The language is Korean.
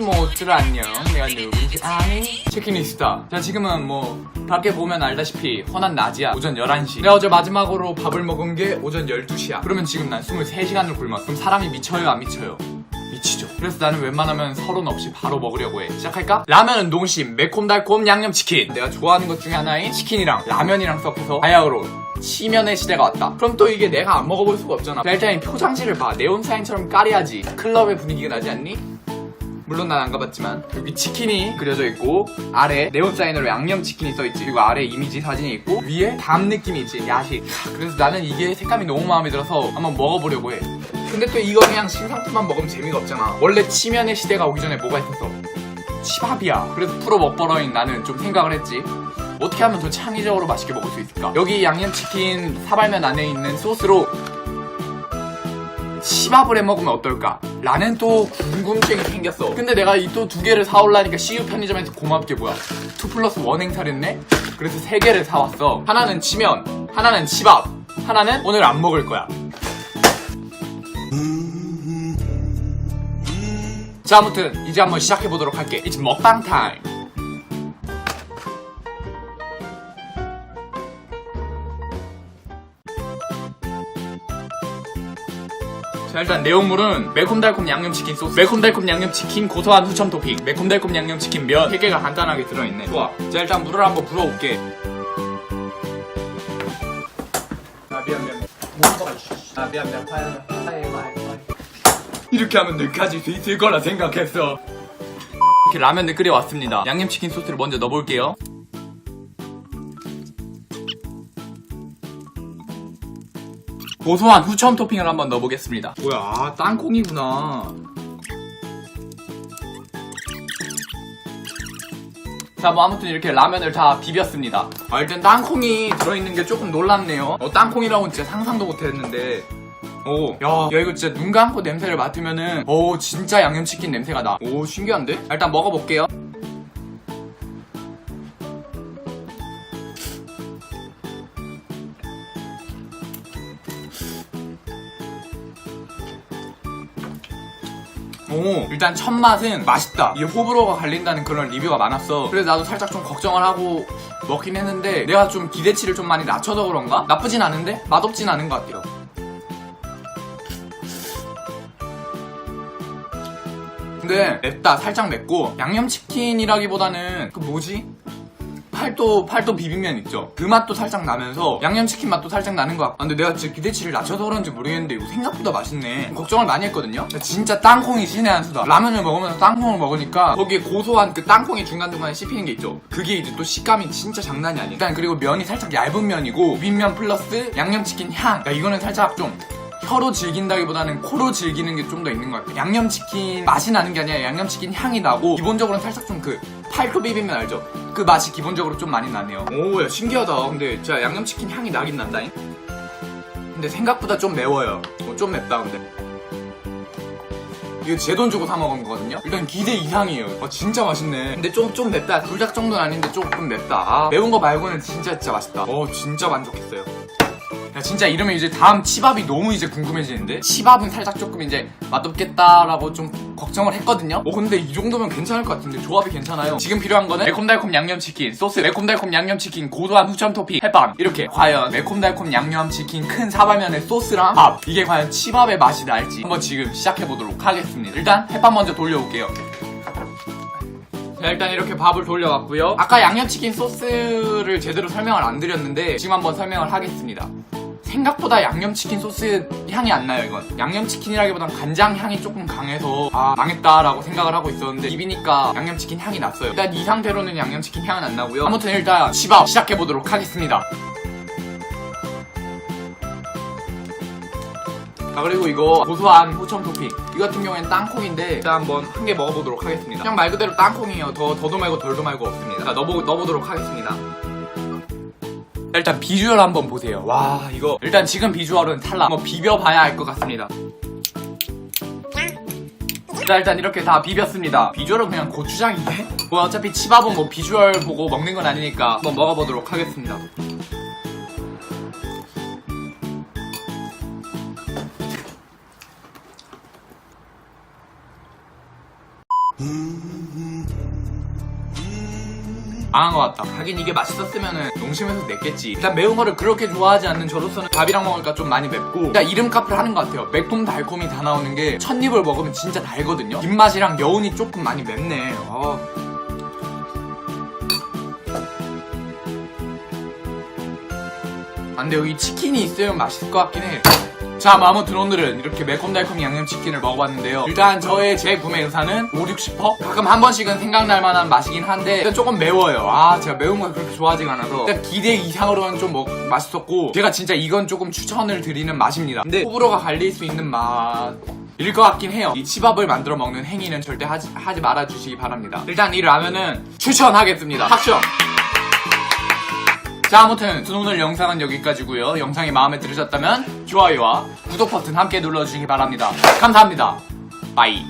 모두들 안녕. 내가 누군지 아니? 체키니스타 자 지금은 뭐 밖에 보면 알다시피 허난 낮이야. 오전 11시. 내가 어제 마지막으로 밥을 먹은 게 오전 12시야. 그러면 지금 난 23시간을 굶었어. 그럼 사람이 미쳐요 안 미쳐요? 미치죠. 그래서 나는 웬만하면 서론 없이 바로 먹으려고 해. 시작할까? 라면은 농심 매콤달콤 양념치킨. 내가 좋아하는 것 중에 하나인 치킨이랑 라면이랑 섞여서 바야흐로 치면의 시대가 왔다. 그럼 또 이게 내가 안 먹어볼 수가 없잖아. 자, 일단 이 표장지를 봐. 네온사인처럼 까리하지. 클럽의 분위기가 나지 않니? 물론 난 안 가봤지만 여기 치킨이 그려져 있고 아래 네온 사인으로 양념 치킨이 써 있지. 그리고 아래 이미지 사진이 있고 위에 담 느낌이 있지. 야식. 하, 그래서 나는 이게 색감이 너무 마음에 들어서 한번 먹어보려고 해. 근데 또 이거 그냥 신상품만 먹으면 재미가 없잖아. 원래 치면의 시대가 오기 전에 뭐가 있었어? 치밥이야. 그래서 프로 먹버러인 나는 좀 생각을 했지. 어떻게 하면 더 창의적으로 맛있게 먹을 수 있을까? 여기 양념치킨 사발면 안에 있는 소스로 치밥을 해 먹으면 어떨까? 라는 또 궁금증이 생겼어. 근데 내가 이 또 두 개를 사올라니까 CU 편의점에서 고맙게 뭐야? 2 플러스 1 행사를 했네? 그래서 세 개를 사왔어. 하나는 치면, 하나는 치밥, 하나는 오늘 안 먹을 거야. 자, 아무튼 이제 한번 시작해보도록 할게. It's 먹방 타임. 자 일단 내용물은 매콤달콤 양념치킨 소스 매콤달콤 양념치킨 고소한 후첨 토핑 매콤달콤 양념치킨 면 3개가 간단하게 들어있네. 좋아. 자 일단 물을 한번 부어올게. 아 미안 미안. 아 미안 미안. 파야 이렇게 하면 느껴질 수 있을 거라 생각했어. 이렇게 라면을 끓여왔습니다. 양념치킨 소스를 먼저 넣어볼게요 고소한 후첨 토핑을 한번 넣어보겠습니다. 뭐야, 아, 땅콩이구나. 자, 뭐 아무튼 이렇게 라면을 다 비볐습니다. 아, 일단 땅콩이 들어있는 게 조금 놀랍네요. 어, 땅콩이라고는 진짜 상상도 못했는데. 오, 야, 야, 이거 진짜 눈 감고 냄새를 맡으면은, 오, 진짜 양념치킨 냄새가 나. 오, 신기한데? 일단 먹어볼게요. 오, 일단 첫 맛은 맛있다. 이게 호불호가 갈린다는 그런 리뷰가 많았어. 그래서 나도 살짝 좀 걱정을 하고 먹긴 했는데 내가 좀 기대치를 좀 많이 낮춰서 그런가? 나쁘진 않은데 맛없진 않은 것 같아요. 근데 맵다 살짝 맵고 양념치킨이라기보다는 그 뭐지? 팔도 팔도 비빔면 있죠. 그 맛도 살짝 나면서 양념치킨 맛도 살짝 나는 것 같고. 아, 근데 내가 진짜 기대치를 낮춰서 그런지 모르겠는데 이거 생각보다 맛있네. 걱정을 많이 했거든요. 진짜 땅콩이 신의 한 수다. 라면을 먹으면서 땅콩을 먹으니까 거기에 고소한 그 땅콩이 중간중간에 씹히는 게 있죠. 그게 이제 또 식감이 진짜 장난이 아니야. 일단 그리고 면이 살짝 얇은 면이고 비빔면 플러스 양념치킨 향. 야, 이거는 살짝 좀 혀로 즐긴다기보다는 코로 즐기는 게 좀 더 있는 것 같아요. 양념치킨 맛이 나는 게 아니라 양념치킨 향이 나고 기본적으로는 살짝 좀 그 팔도 비빔면 알죠? 그 맛이 기본적으로 좀 많이 나네요. 오, 야 신기하다. 근데 진짜 양념치킨 향이 나긴 난다잉. 근데 생각보다 좀 매워요. 어, 좀 맵다 근데. 이거 제 돈 주고 사 먹은 거거든요. 일단 기대 이상이에요. 아, 진짜 맛있네. 근데 좀 좀 맵다. 불닭 정도는 아닌데 조금 맵다. 아, 매운 거 말고는 진짜 진짜 맛있다. 어, 진짜 만족했어요. 야 진짜 이러면 이제 다음 치밥이 너무 이제 궁금해지는데? 치밥은 살짝 조금 이제 맛없겠다라고 좀 걱정을 했거든요? 어 근데 이 정도면 괜찮을 것 같은데 조합이 괜찮아요. 지금 필요한 거는 매콤달콤 양념치킨 소스 매콤달콤 양념치킨 고소한 후첨 토핑 햇밤. 이렇게 과연 매콤달콤 양념치킨 큰 사발면의 소스랑 밥 이게 과연 치밥의 맛이 날지 한번 지금 시작해보도록 하겠습니다. 일단 햇밥 먼저 돌려올게요. 자, 일단 이렇게 밥을 돌려왔고요. 아까 양념치킨 소스를 제대로 설명을 안 드렸는데 지금 한번 설명을 하겠습니다. 생각보다 양념치킨 소스 향이 안 나요, 이건. 양념치킨이라기보단 간장 향이 조금 강해서 아, 망했다라고 생각을 하고 있었는데 비비니까 양념치킨 향이 났어요. 일단 이 상태로는 양념치킨 향은 안 나고요. 아무튼 일단 집밥 시작해보도록 하겠습니다. 아 그리고 이거 고소한 후첨 토핑 이 같은 경우에는 땅콩인데 일단 한번 한 개 먹어보도록 하겠습니다 그냥 말 그대로 땅콩이에요 더 더도 말고 덜도 말고 없습니다 자 넣어보, 넣어보도록 하겠습니다 일단 비주얼 한번 보세요. 와 이거 일단 지금 비주얼은 탈락 한번 비벼봐야 알 것 같습니다. 자 일단 이렇게 다 비볐습니다. 비주얼은 그냥 고추장인데? 뭐 어차피 치밥은 뭐 비주얼 보고 먹는 건 아니니까 한번 먹어보도록 하겠습니다 안한 것 같다. 하긴 이게 맛있었으면은 농심에서 냈겠지. 일단 매운 거를 그렇게 좋아하지 않는 저로서는 밥이랑 먹으니까 좀 많이 맵고 일단 이름값을 하는 것 같아요. 매콤 달콤이 다 나오는 게 첫 입을 먹으면 진짜 달거든요. 뒷맛이랑 여운이 조금 많이 맵네. 어. 아, 근데 여기 치킨이 있으면 맛있을 것 같긴 해. 자, 뭐 아무튼 오늘은 이렇게 매콤달콤 양념치킨을 먹어봤는데요. 일단 저의 재구매 의사는 5, 60퍼? 가끔 한 번씩은 생각날 만한 맛이긴 한데 일단 조금 매워요. 아, 제가 매운 걸 그렇게 좋아하지가 않아서 일단 기대 이상으로는 좀 먹, 맛있었고 제가 진짜 이건 조금 추천을 드리는 맛입니다. 근데 호불호가 갈릴 수 있는 맛... 일 것 같긴 해요. 이 치밥을 만들어 먹는 행위는 절대 하지, 하지 말아주시기 바랍니다. 일단 이 라면은 추천하겠습니다. 박수! 자 아무튼 오늘 영상은 여기까지고요. 영상이 마음에 들으셨다면 좋아요와 구독 버튼 함께 눌러주시기 바랍니다. 감사합니다. 바이